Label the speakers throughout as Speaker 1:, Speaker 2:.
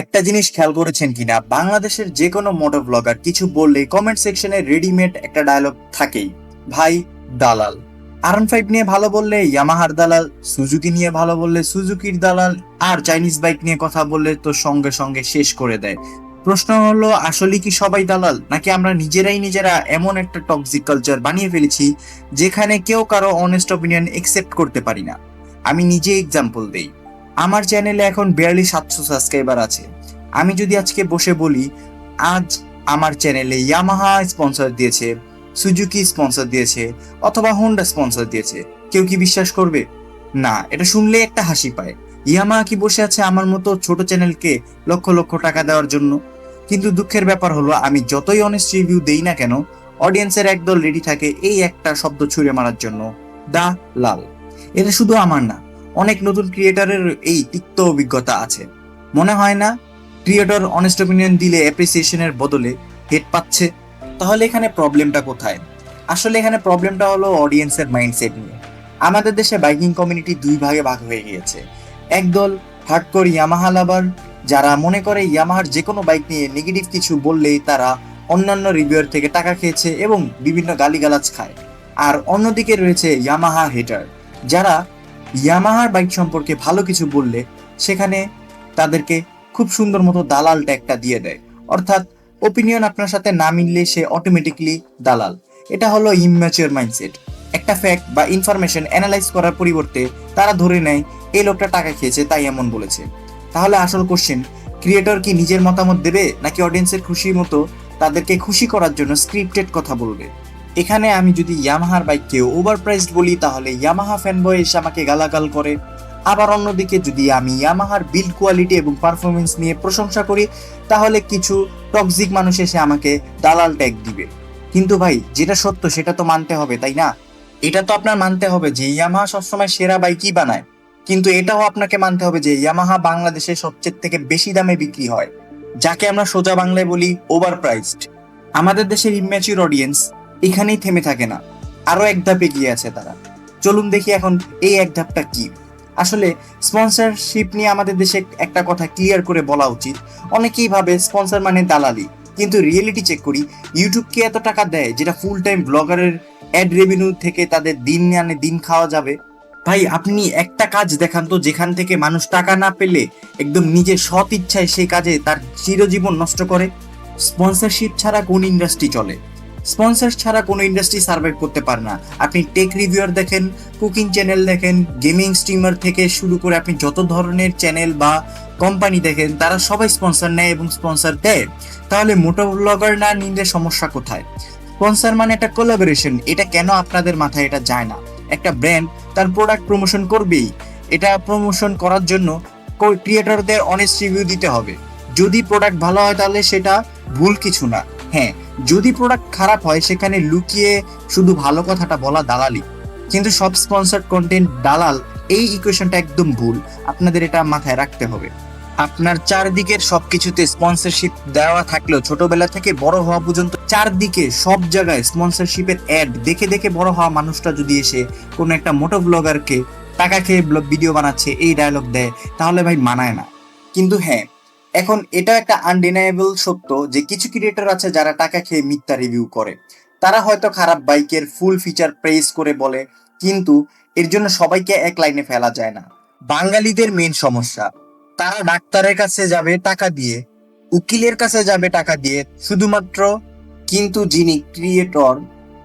Speaker 1: একটা জিনিস খেয়াল করেছেন কিনা? বাংলাদেশের যে কোনো মোটো ব্লগার কিছু বললে কমেন্ট সেকশনে রেডিমেড একটা ডায়লগ থাকেই। ভাই, দালাল। আরন ফাইভ নিয়ে ভালো বললে ইয়ামাহার দালাল সুজুকি নিয়ে ভালো বললে সুজুকির দালাল, আর চাইনিজ বাইক নিয়ে কথা বললে তো সঙ্গে সঙ্গে শেষ করে দেয়। প্রশ্ন হলো, আসলে কি সবাই দালাল? নাকি আমরা নিজেরাই নিজেরা এমন একটা টক্সিক কালচার বানিয়ে ফেলেছি যেখানে কেউ কারও অনেস্ট অপিনিয়ন একসেপ্ট করতে পারি না? আমি নিজে এক্সাম্পল দেই। আমার চ্যানেলে এখন বিয়াল্লিশ সাতশো সাবস্ক্রাইবার আছে। আমি যদি আজকে বসে বলি, আজ আমার চ্যানেলে ইয়ামাহা স্পন্সর দিয়েছে সুজুকি স্পন্সর দিয়েছে, অথবা হোন্ডা স্পন্সর দিয়েছে। কেউ কি বিশ্বাস করবে? না, এটা শুনলে একটা হাসি পায়। ইয়ামাহা কি বসে আছে আমার মতো ছোট চ্যানেলকে লক্ষ লক্ষ টাকা দেওয়ার জন্য? কিন্তু দুঃখের ব্যাপার হলো, আমি যতই অনেস্ট রিভিউ দেই না কেন অডিয়েন্সের একদল রেডি থাকে এই একটা শব্দ ছুঁড়ে মারার জন্য। দা, লাল। এটা শুধু আমার না অনেক নতুন ক্রিয়েটারের এই তিক্ত অভিজ্ঞতা আছে। মনে হয় না? ক্রিয়েটর অনেস্ট অপিনিয়ন দিলে অ্যাপ্রিসিয়েশনের বদলে হেড পাচ্ছে? তাহলে এখানে প্রবলেমটা কোথায়? আসলে এখানে প্রবলেমটা হলো অডিয়েন্সের মাইন্ডসেট নিয়ে। আমাদের দেশে বাইকিং কমিউনিটি দুই ভাগে ভাগ হয়ে গিয়েছে। একদল হার্ডকোর ইয়ামাহা লাভার যারা মনে করে ইয়ামাহার যে কোনো বাইক নিয়ে নেগেটিভ কিছু বললেই তারা অন্যান্য রিভিউয়ার থেকে টাকা খেয়েছে এবং বিভিন্ন গালিগালাজ খায়। আর অন্যদিকে রয়েছে ইয়ামাহা হেটার যারা ইয়ামাহার বাইক সম্পর্কে ভালো কিছু বললে সেখানে তাদেরকে খুব সুন্দর মতো দালাল ট্যাগটা দিয়ে দেয়। অর্থাৎ ওপিনিয়ন আপনার সাথে না মিললে সে অটোমেটিকলি দালাল। এটা হলো ইম্যাচিওর মাইন্ডসেট একটা ফ্যাক্ট বা ইনফরমেশন অ্যানালাইজ করার পরিবর্তে তারা ধরে নেয়, এই লোকটা টাকা খেয়েছে, তাই এমন বলেছে। তাহলে আসল কোশ্চেন ক্রিয়েটর কি নিজের মতামত দেবে নাকি অডিয়েন্সের খুশি মতো তাদেরকে খুশি করার জন্য স্ক্রিপ্টেড কথা বলবে? এখানে আমি যদি ইয়ামাহার বাইককে ওভার প্রাইসড বলি, তাহলে ইয়ামাহা ফ্যান বয় এসে আমাকে গালাগাল করে। আবার অন্যদিকে যদি আমি ইয়ামাহার বিল্ড কোয়ালিটি এবং পারফরমেন্স নিয়ে প্রশংসা করি, তাহলে কিছু টক্সিক মানুষ এসে আমাকে দালাল ট্যাগ দিবে। কিন্তু ভাই, যেটা সত্য সেটা তো মানতে হবে, তাই না? এটা তো আপনার মানতে হবে যে ইয়ামাহা সবসময় সেরা বাইকই বানায়। কিন্তু এটাও আপনাকে মানতে হবে যে ইয়ামাহা বাংলাদেশে সবচেয়ে থেকে বেশি দামে বিক্রি হয়। যাকে আমরা সোজা বাংলায় বলি ওভার প্রাইসড আমাদের দেশের ইম্যাচিউর অডিয়েন্স এখানেই থেমে থাকে না। আরও এক ধাপ এগিয়ে আছে তারা। চলুন দেখি এখন এই এক ধাপটা কি। আসলে স্পন্সরশিপ নিয়ে আমাদের দেশে একটা কথা ক্লিয়ার করে বলা উচিত। অনেকেই ভাবে স্পন্সর মানে দালালি। কিন্তু রিয়েলিটি চেক করি ইউটিউব কি এত টাকা দেয় যেটা ফুল টাইম ব্লগারের অ্যাড রেভিনিউ থেকে তাদের দিন আনে দিন খাওয়া যাবে? ভাই, আপনি একটা কাজ দেখান তো, যেখান থেকে মানুষ টাকা না পেলে একদম নিজের সৎ ইচ্ছায় সেই কাজে তার চিরজীবন নষ্ট করে। স্পন্সরশিপ ছাড়া কোন ইন্ডাস্ট্রি চলে? স্পন্সর ছাড়া কোনো ইন্ডাস্ট্রি সার্ভাইভ করতে পারে না। আপনি টেক রিভিউয়ার দেখেন কুকিং চ্যানেল দেখেন গেমিং স্ট্রিমার থেকে শুরু করে আপনি যত ধরনের চ্যানেল বা কোম্পানি দেখেন, তারা সবাই স্পন্সর নেয় এবং স্পন্সর দেয়। তাহলে মোটো ব্লগার না নিলে সমস্যা কোথায়? স্পন্সর মানে একটা কোলাবোরেশন এটা কেন আপনাদের মাথায় এটা যায় না? একটা ব্র্যান্ড তার প্রোডাক্ট প্রমোশন করবেই। এটা প্রমোশন করার জন্য ক্রিয়েটরদের অনেস্ট রিভিউ দিতে হবে। যদি প্রোডাক্ট ভালো হয় তাহলে সেটা ভুল কিছু না। হ্যাঁ যদি প্রোডাক্ট খারাপ হয়, সেখানে লুকিয়ে শুধু ভালো কথাটা বলা দালালি। কিন্তু সব স্পন্সার্ড কন্টেন্ট দালাল, এই ইকুয়েশনটা একদম ভুল। আপনাদের এটা মাথায় রাখতে হবে। আপনার চারদিকের সবকিছুতে স্পন্সরশিপ দেওয়া থাকলেও ছোটবেলা থেকে বড় হওয়া পর্যন্ত চারদিকে সব জায়গায় স্পন্সরশিপের অ্যাড দেখে দেখে বড় হওয়া মানুষটা যদি এসে কোনো একটা মোটো ব্লগারকে টাকা খেয়ে ভিডিও বানাচ্ছে, এই ডায়লগ দেয়, তাহলে ভাই মানায় না। কিন্তু হ্যাঁ এখন এটা একটা আনডিনায়েবল সত্য যে কিছু ক্রিয়েটর আছে যারা টাকা খেয়ে মিথ্যা রিভিউ করে। তারা হয়তো খারাপ বাইকের ফুল ফিচার প্রেস করে বলে, কিন্তু এর জন্য সবাইকে এক লাইনে ফেলা যায় না। বাঙালিদের মেন সমস্যা, তারা ডাক্তারের কাছে যাবে টাকা দিয়ে, উকিলের কাছে যাবে টাকা দিয়ে, শুধুমাত্র কিন্তু যিনি ক্রিয়েটর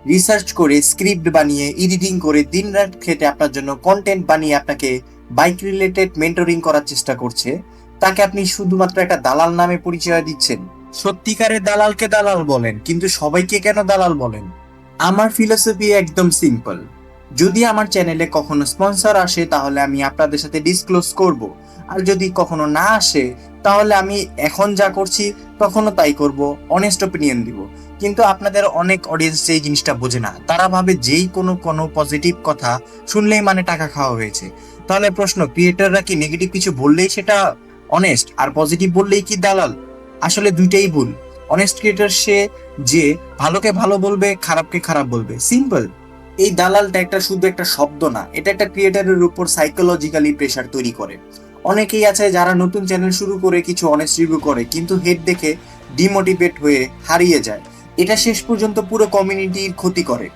Speaker 1: রিসার্চ করে স্ক্রিপ্ট বানিয়ে এডিটিং করে, দিনরাত খেটে আপনার জন্য কন্টেন্ট বানিয়ে আপনাকে বাইক রিলেটেড মেন্টরিং করার চেষ্টা করছে তাকে আপনি শুধুমাত্র একটা দালাল নামে পরিচয় দিচ্ছেন। সত্যিকারের দালালকে দালাল বলেন, কিন্তু সবাইকে কেন দালাল বলেন? আমার ফিলোসফি একদম সিম্পল যদি আমার চ্যানেলে কখনো স্পন্সর আসে, তাহলে আমি আপনাদের সাথে ডিসক্লোজ করব। আর যদি কখনো না আসে, তাহলে আমি এখন যা করছি, তখনও তাই করব অনেস্ট ওপিনিয়ন দিব। কিন্তু আপনাদের অনেক অডিয়েন্স এই জিনিসটা বোঝে না। তারা ভাবে যেই কোনো কোনো পজিটিভ কথা শুনলেই মানে টাকা খাওয়া হয়েছে। তাহলে প্রশ্ন ক্রিয়েটাররা কি নেগেটিভ কিছু বললেই সেটা অনেস্ট আর পজিটিভ বললেই কি দালাল? আসলে দুইটাই ভুল। অনেস্ট ক্রিয়েটার সে যে ভালোকে ভালো বলবে, খারাপকে খারাপ বলবে। সিম্পল এই দালালটা একটা শুধু একটা শব্দ না, এটা একটা ক্রিয়েটারের উপর সাইকোলজিক্যালি প্রেশার তৈরি করে। অনেকেই আছে যারা নতুন চ্যানেল শুরু করে কিছু অনেস্ট রিভিউ করে, কিন্তু হেড দেখে ডিমোটিভেট হয়ে হারিয়ে যায়। এটা শেষ পর্যন্ত পুরো কমিউনিটির ক্ষতি করে।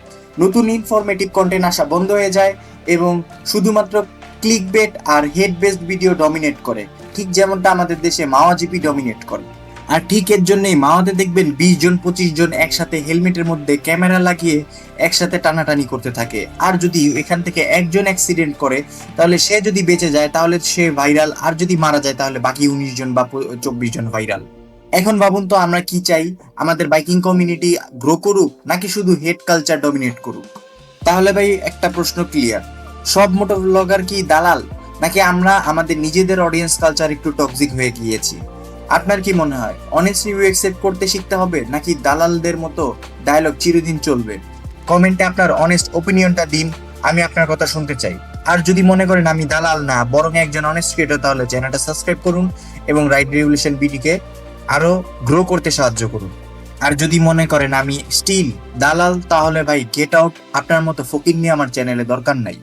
Speaker 1: নতুন ইনফরমেটিভ কন্টেন্ট আসা বন্ধ হয়ে যায় এবং শুধুমাত্র ক্লিক বেট আর হেড বেসড ভিডিও ডমিনেট করে। ঠিক যেমনটা আমাদের দেশে মাওয়াজিপি ডমিনেট করে। আর ঠিক এর জন্যই মাওয়াতে দেখবেন বিশ জন, পঁচিশ জন একসাথে হেলমেটের মধ্যে ক্যামেরা লাগিয়ে একসাথে টানাটানি করতে থাকে। আর যদি এখান থেকে একজন অ্যাক্সিডেন্ট করে, তাহলে সে যদি বেঁচে যায়, তাহলে সে ভাইরাল আর যদি মারা যায়, তাহলে বাকি উনিশ জন বা চব্বিশ জন ভাইরাল এখন ভাবুন তো আমরা কি চাই? আমাদের বাইকিং কমিউনিটি গ্রো করুক, নাকি শুধু হেড কালচার ডমিনেট করুক? তাহলে ভাই একটা প্রশ্ন ক্লিয়ার সব মোটর ব্লগার কি দালাল? নাকি আমরা আমাদের নিজেদের অডিয়েন্স কালচার একটু টক্সিক হয়ে গিয়েছি? আপনার কি মনে হয় অনেস্ট রিভিউ অ্যাকসেপ্ট করতে শিখতে হবে, নাকি দালালদের মতো ডায়লগ চিরদিন চলবে? কমেন্টে আপনার অনেস্ট ওপিনিয়নটা দিন, আমি আপনার কথা শুনতে চাই। আর যদি মনে করেন আমি দালাল না, বরং একজন অনেস্ট ক্রিয়েটর তাহলে চ্যানেলটা সাবস্ক্রাইব করুন এবং রাইট রেগুলেশন বিডিকে আরও গ্রো করতে সাহায্য করুন। আর যদি মনে করেন আমি স্টিল দালাল, তাহলে ভাই গেট আউট আপনার মতো ফকির নিয়ে আমার চ্যানেলে দরকার নাই।